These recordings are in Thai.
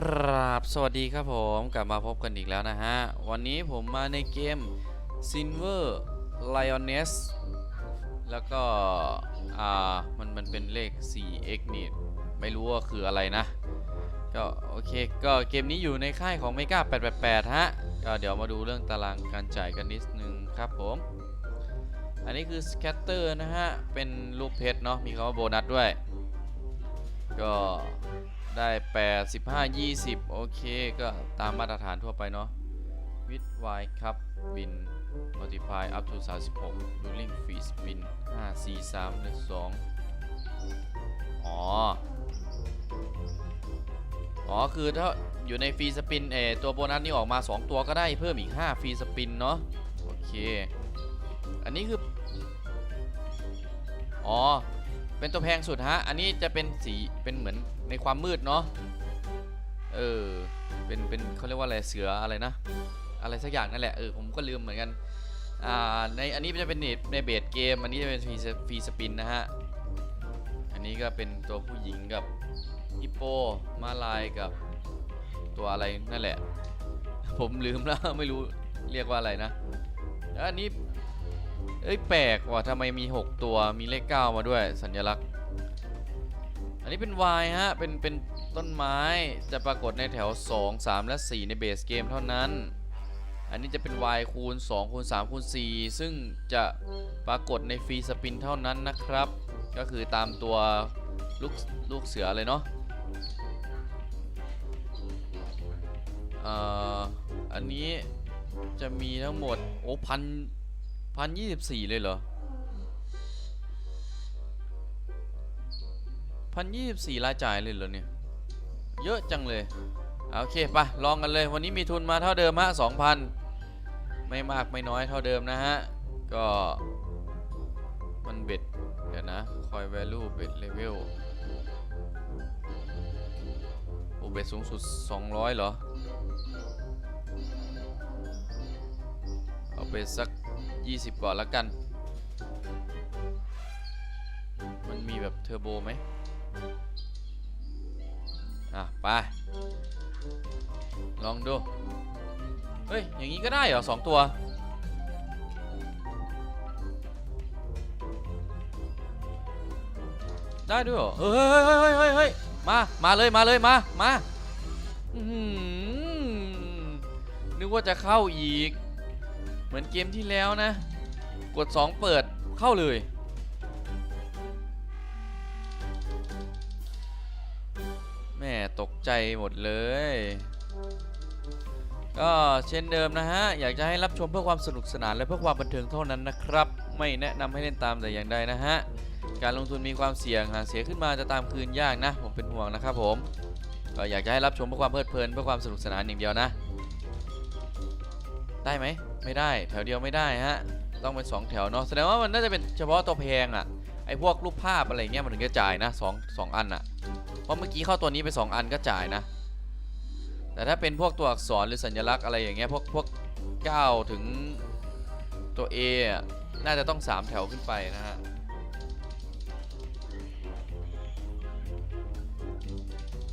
กราบสวัสดีครับผมกลับมาพบกันอีกแล้วนะฮะ วันนี้ผมมาในเกม Silver Lioness แล้วก็ อ่า มันมันเป็นเลข 4x นี่ไม่รู้ว่าคืออะไรนะ ก็ โอเค ก็เกมนี้อยู่ในค่ายของ Mega 888 ฮะ ก็เดี๋ยวมาดูเรื่องตารางการจ่ายกันนิดนึงครับผม อันนี้คือ Scatter นะฮะ เป็นรูปเพชรเนาะมีคำว่าโบนัสด้วย ก็ ได้85 20 โอเค ก็ตามมาตรฐานทั่วไปเนาะ with y ครับบิน multiply up to 36 ruling free spin 5 4 3 1 2อ๋อ อ๋อ คือถ้าอยู่ในฟรีสปินเออตัวโบนัสนี่ออกมา 2 ตัวก็ได้เพิ่มอีก 5 ฟรีสปินเนาะ โอเค อันนี้คือ อ๋อ เป็นตัวแพงสุดฮะ อันนี้จะเป็นสีเป็นเหมือนในความมืดเนาะ เออ เป็นเป็นเขาเรียกว่าอะไรเสืออะไรนะ อะไรสักอย่างนั่นแหละ เออผมก็ลืมเหมือนกัน อ่าในอันนี้จะเป็นในเบสเกม อันนี้จะเป็นฟรีฟรีสปินนะฮะ อันนี้ก็เป็นตัวผู้หญิงกับฮิปโปมาลายกับตัวอะไรนั่นแหละ ผมลืมแล้วไม่รู้เรียกว่าอะไรนะแล้วอันนี้ เอ้ยแปลกว่ะทำไมมี 6 ตัวมีเลข 9 มาด้วยสัญลักษณ์ อันนี้เป็น Y ฮะ เป็นเป็นต้นไม้จะปรากฏในแถว 2 3 และ 4 ในเบสเกมเท่านั้น อันนี้จะเป็น Y คูณ2คูณ3คูณ4ซึ่งจะปรากฏในฟรีสปินเท่านั้นนะครับ ก็คือตามตัวลูกลูกเสือเลยเนาะอ่ออันนี้จะมีทั้งหมดโอ้พัน พันยี่สิบสี่เลยเหรอพันยี่สิบสี่รายจ่ายเลยเหรอเนี่ย เยอะจังเลย โอเคไปะลองกันเลย วันนี้มีทุนมาเท่าเดิมฮะสองพันไม่มากไม่น้อยเท่าเดิมนะฮะ ก็มันเบ็ด เดี๋ยวนะ คอย value เบ็ด level โอเบ็ดสูงสุด 200 เหรอ เอาไปสัก 20 ก่อนแล้วกัน มันมีแบบเทอร์โบไหมอะ ไป ลองดู เฮ้ย อย่างนี้ก็ได้เหรอสองตัว ได้ด้วยเหรอ เฮ้ยเฮ้ยเฮ้ยเฮ้ยมา มาเลย มาเลย มา มาหือนึกว่าจะเข้าอีก มือนเกมที่แล้วนะ กด 2 เปิดเข้าเลย แม่ตกใจหมดเลย ก็เช่นเดิมนะฮะ อยากจะให้รับชมเพื่อความสนุกสนานและเพื่อความบันเทิงเท่านั้นนะครับ ไม่แนะนำให้เล่นตามแต่อย่างใดนะฮะ การลงทุนมีความเสี่ยงหากเสียขึ้นมาจะตามคืนยากนะ ผมเป็นห่วงนะครับผม ก็อยากจะให้รับชมเพื่อความเพลิดเพลินเพื่อความสนุกสนานอย่างเดียวนะ ได้ไหมไม่ได้แถวเดียวไม่ได้ฮะต้องเป็นสองแถวเนาะแสดงว่ามันน่าจะเป็นเฉพาะตัวแพงอะ่ะไอพวกรูปภาพอะไรเงี้ยมันถึงจะจ่ายนะสองสองอันอะ่ะเพราะเมื่อกี้เข้าตัวนี้ไปสองอันก็จ่ายนะ แต่ถ้าเป็นพวกตัวอักษรหรือสัญลักษณ์อะไรอย่างเงี้ยพวกพวก9ถึงตัว A อะน่าจะต้อง 3 แถวขึ้นไปนะฮะ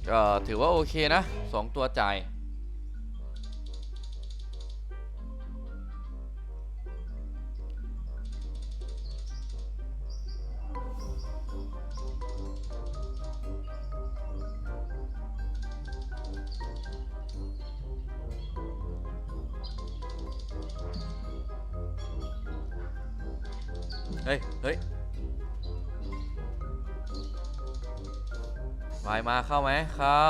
ก็ถือว่าโอเคนะ 2 ตัวจ่าย เฮ้ย เฮ้ยวายมาเข้าไหมเข้า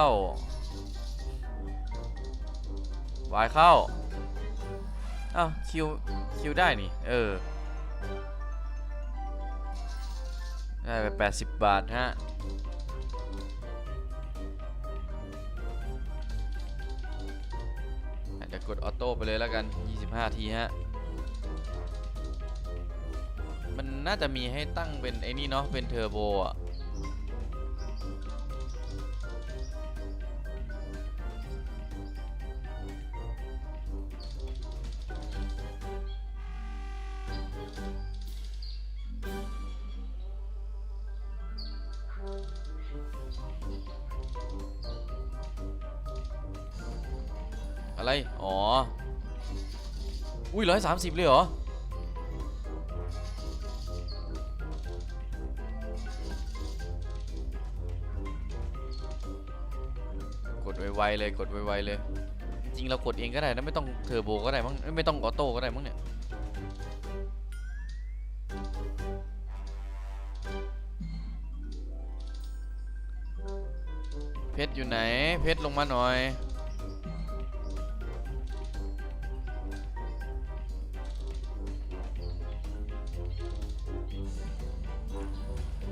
วายเข้าอ้าวคิว คิวได้นี่ เออ ได้ไป 80 บาท ฮะ อาจจะกด ออโต้ ไปเลยแล้วกัน 25 ที ฮะ มันน่าจะมีให้ตั้งเป็นไอ้นี่เนาะเป็นเทอร์โบอะอะไร อ๋อ อุ้ยร้อยสามสิบเลยเหรอ ดไวๆเลยกดไวๆเลย จริงเรากดเองก็ได้นะไม่ต้องเทอร์โบก็ได้มั้งไม่ต้องออโต้ก็ได้มั้งเนี่ยเพชรอยู่ไหน เพชรลงมาหน่อย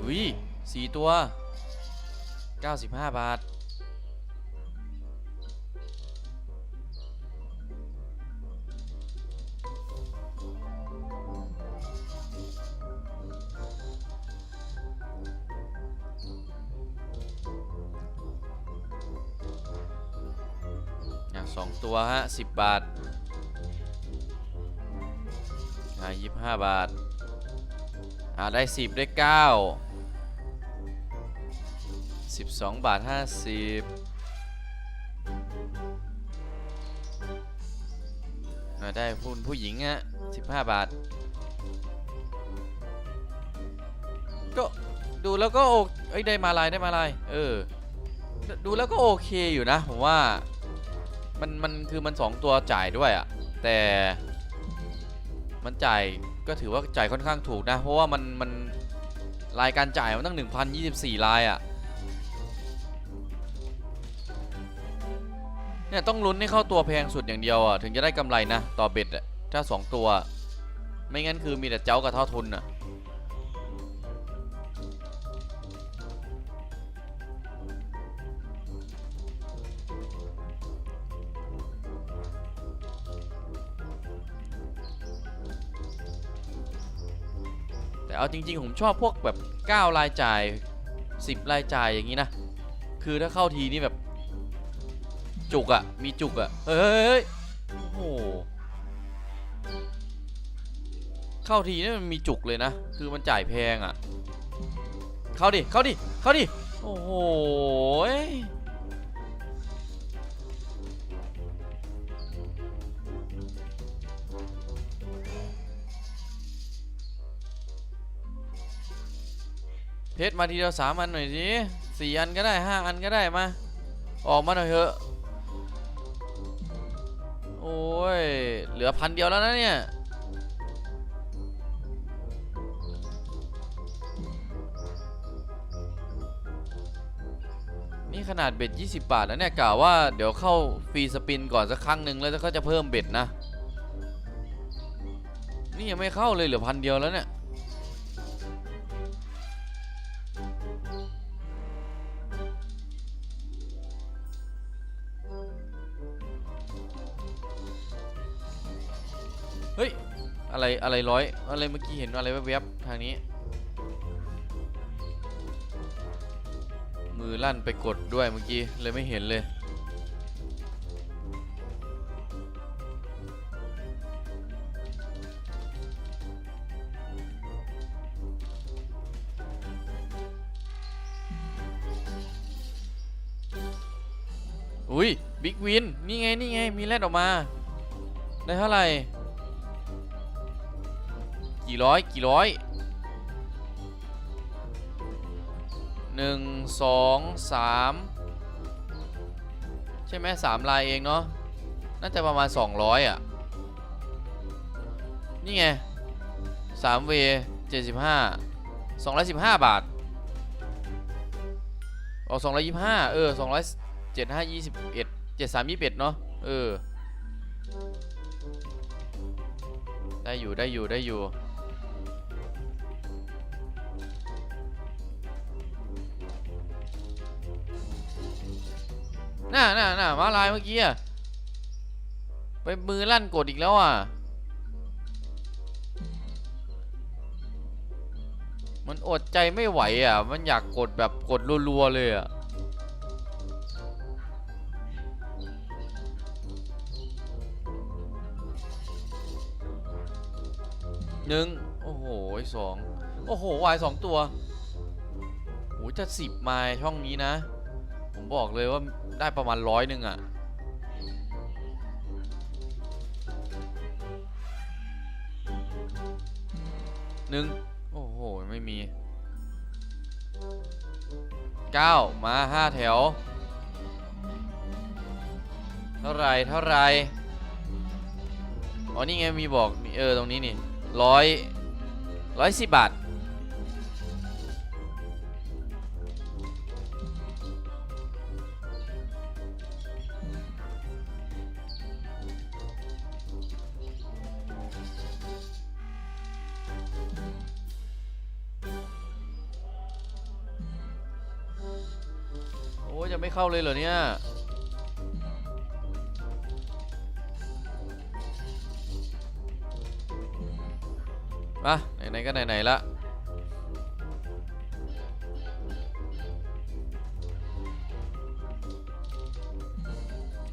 อุ้ยสี่ตัว 95 บาท อะสองตัวฮะสิบบาทอะยี่ห้าบาท อะได้สิบได้เก้าสิบสองบาทห้าสิบได้ผู้ผู้หญิงอะสิบห้าบาท ก็ดูแล้วก็โอเอ้ยได้มาลายได้มาลายเออ ดูแล้วก็โอเคอยู่นะผมว่า มันมันคือมันสองตัวจ่ายด้วยอะแต่มันจ่ายก็ถือว่าจ่ายค่อนข้างถูกนะ เพราะว่ามันมันรายการจ่ายมันตั้ง 1,024 รายอะเนี่ยต้องลุ้นให้เข้าตัวแพงสุดอย่างเดียวอะถึงจะได้กำไรนะต่อเบ็ดอะถ้า 2 ตัว ไม่งั้นคือมีแต่เจ้ากับเท่าทุนอะ เอาจริง ๆ ผมชอบพวกแบบ 9 รายจ่าย 10 รายจ่ายอย่างนี้นะ คือถ้าเข้าทีนี่แบบ จุกอะมีจุกอะเฮ้ยโอ้โหเข้าทีนี่มันมีจุกเลยนะ คือมันจ่ายแพงอะเข้าดิ เข้าดิ เข้าดิ โอ้โห เพชรมาทีเดียวสามอันหน่อยสิสี่อันก็ได้ห้าอันก็ได้มา ออกมาหน่อยเถอะ โอ้ย เหลือพันเดียวแล้วนะเนี่ย นี่ขนาดเบ็ด 20 บาทแล้วเนี่ยกล่าวว่าเดี๋ยวเข้าฟรีสปินก่อนสักครั้งหนึ่งแล้วก็จะเพิ่มเบ็ดนะ นี่ยังไม่เข้าเลยเหลือพันเดียวแล้วเนี่ย เฮ้ย อะไร อะไรร้อย อะไรเมื่อกี้เห็นอะไรแวบๆทางนี้ มือลั่นไปกดด้วยเมื่อกี้ เลยไม่เห็นเลย อุ้ยบิ๊กวิน นี่ไง นี่ไง มีแรดออกมา ได้เท่าไหร่ กี่ร้อยกี่ร้อยหนึ่งสองสามใช่ไหมสามลายเองเนาะน่าจะประมาณ 200 อะ นี่ไงสามเวเจ็ดสิบห้าสองร้อยสิบห้าบาทออสองร้อยยี่ห้าเออสองร้อยเจ็ดห้ายี่สิบเอ็ดเจ็ดสามยี่สิบเนาะเออ ได้อยู่ได้อยู่ได้อยู่ น่าน่าน่ามาลายเมื่อกี้อะไปมือลั่นกดอีกแล้วอะ มันอดใจไม่ไหวอะ มันอยากกดแบบกดรัวๆเลยอะหนึ่งโอ้โหสองโอ้โห วายสองตัวโอ้จะสิบไมล์ช่องนี้นะ ผมบอกเลยว่า ได้ประมาณร้อยหนึ่งอะหนึ่งโอ้โห ไม่มีเก้ามาห้าแถว เท่าไรเท่าไรอ๋อ นี่ไง มีบอก เออ ตรงนี้นี่ร้อยร้อยสิบบาท เข้าเลยเหรอเนี่ยมาไหนๆก็ไหนๆละ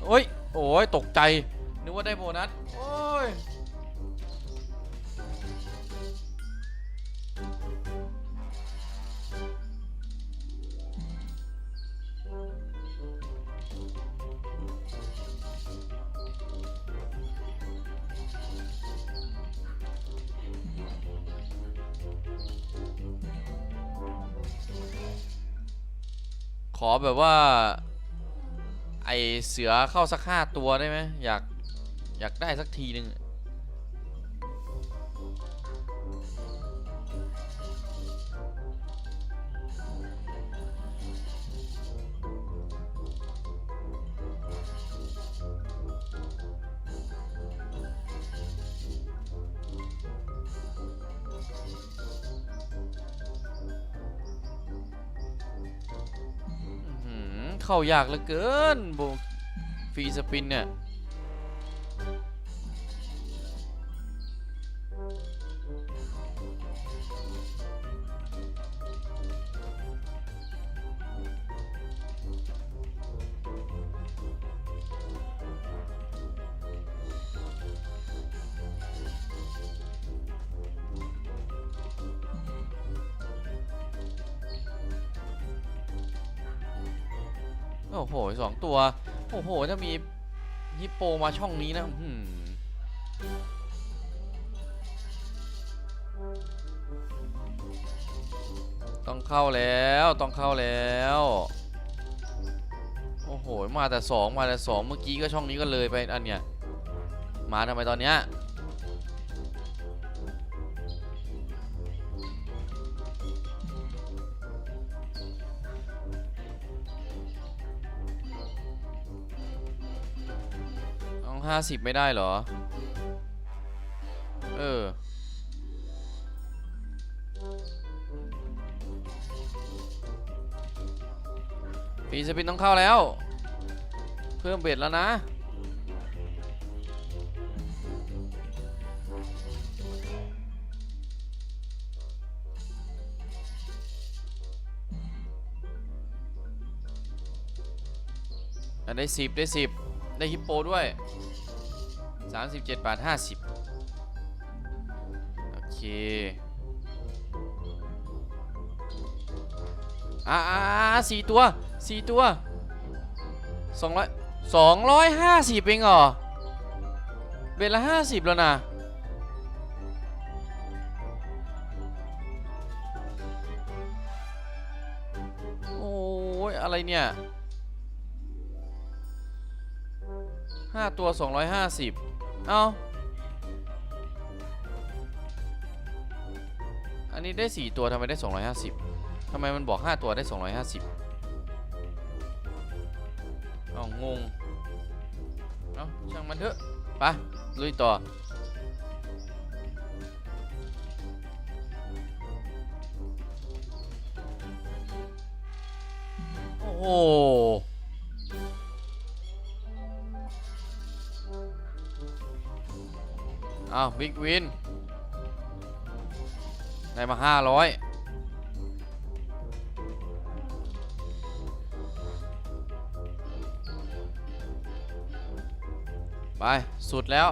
โอ้ย โอ้ย ตกใจ นึกว่าได้โบนัส โอ้ย ขอแบบว่า ไอเสือเข้าสักห้าตัวได้ไหมอยาก อยากได้สักทีหนึ่ง เข้ายากเหลือเกินโบฟรีสปินเนี่ย โอ้โหสองตัว โอ้โห ถ้ามีฮิปโปมาช่องนี้นะอื้อหือต้องเข้าแล้วต้องเข้าแล้ว โอ้โห มาแต่สองมาแต่สองเมื่อกี้ก็ช่องนี้ก็เลยไปอันเนี้ยมาทำไมตอนเนี้ย ต้องห้าสิบไม่ได้เหรอ เออ ปีสปินต้องเข้าแล้ว เพิ่มเบ็ดแล้วนะอะได้สิบได้สิบ ได้ฮิปโปด้วย 37 บาท 50 โอเคอ่าอ่าอ่าสี่ตัวสี่ตัวสองร้อยสองร้อยห้าสิบเองเหรอเบ็ดละห้าสิบแล้วนะโอ้ยอะไรเนี่ย ห้าตัวสองร้อยห้าสิบเอ้าอันนี้ได้สี่ตัวทำไมได้สองร้อยห้าสิบทำไมมันบอกห้าตัวได้สองร้อยห้าสิบเอางง เอ้าช่างมันเถอะไปลุยต่อโอ้ อ้าวบิ๊กวินได้มาห้าร้อยไป สุดแล้ว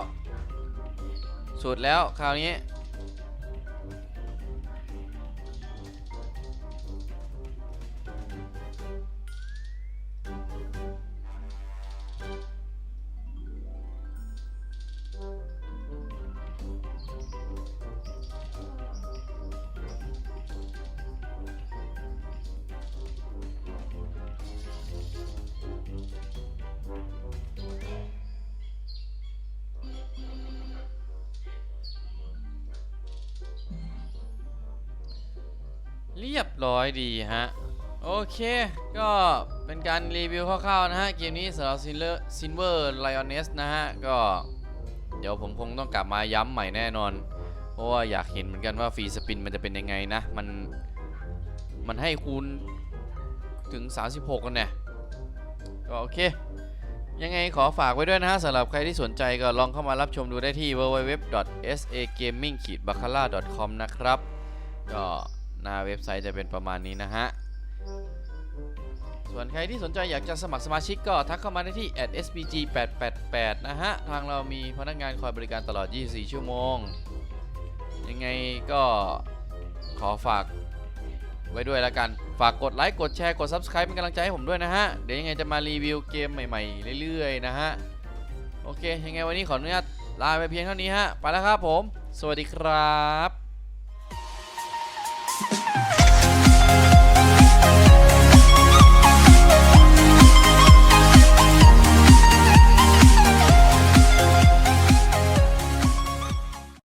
สุดแล้ว คราวนี้ เรียบร้อยดีฮะ โอเค ก็เป็นการรีวิวคร่าวๆนะฮะ เกมนี้สำหรับ Silver Lioness นะฮะ ก็เดี๋ยวผมคงต้องกลับมาย้ำใหม่แน่นอน เพราะว่าอยากเห็นเหมือนกันว่าฟรีสปินมันจะเป็นยังไงนะ มันมันให้คูณถึง 36กันเนี่ยก็โอเค ยังไงขอฝากไว้ด้วยนะฮะสำหรับใครที่สนใจก็ลองเข้ามารับชมดูได้ที่ www.sagaming-bacala.com นะครับ ก็ หน้าเว็บไซต์จะเป็นประมาณนี้นะฮะ ส่วนใครที่สนใจอยากจะสมัครสมาชิกก็ทักเข้ามาได้ที่ @sbg888 นะฮะ ทางเรามีพนักงานคอยบริการตลอด 24 ชั่วโมง ยังไงก็ขอฝากไว้ด้วยละกัน ฝากกดไลค์ กดแชร์ กด Subscribe เป็นกำลังใจให้ผมด้วยนะฮะ เดี๋ยวยังไงจะมารีวิวเกมใหม่ๆ เรื่อยๆ นะฮะ โอเค ยังไงวันนี้ขออนุญาตลาไปเพียงเท่านี้ฮะ ไปแล้วครับผม สวัสดีครับ